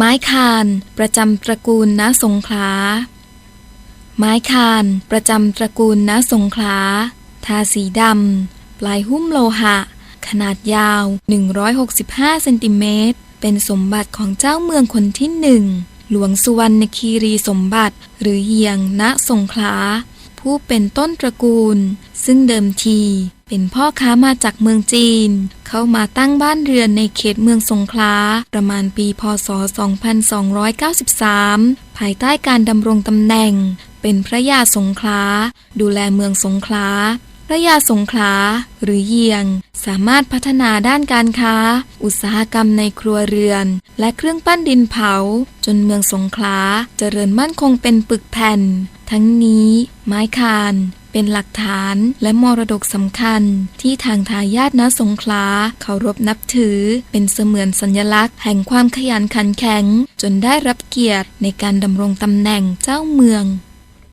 ไม้คาน ประจำตระกูลณสงขลา ไม้คาน ประจำตระกูลณสงขลา ทาสีดำ ปลายหุ้มโลหะ ขนาดยาว 165 เซนติเมตร เป็นสมบัติของเจ้าเมืองคนที่หนึ่ง หลวงสุวรรณคีรีสมบัติ หรือเฮียงณสงขลา ผู้เป็นต้นตระกูล ซึ่งเดิมที เป็นพ่อค้ามาจากเมืองจีน เข้ามาตั้งบ้านเรือนในเขตเมืองสงขลาประมาณปีพศ 2293 ภายใต้การดำรงตำแหน่ง เป็นพระยาสงขลาดูแลเมืองสงขลา พระยาสงขลาหรือเยียง สามารถพัฒนาด้านการค้า อุตสาหกรรมในครัวเรือน และเครื่องปั้นดินเผา จนเมืองสงขลาเจริญมั่นคงเป็นปึกแผ่น ทั้งนี้ ไม้คานเป็นหลักฐานและมรดกสำคัญ ที่ทางทายาทณสงขลาเคารพนับถือ เป็นเสมือนสัญลักษณ์ แห่งความขยันขันแข็ง จนได้รับเกียรติในการดำรงตำแหน่งเจ้าเมือง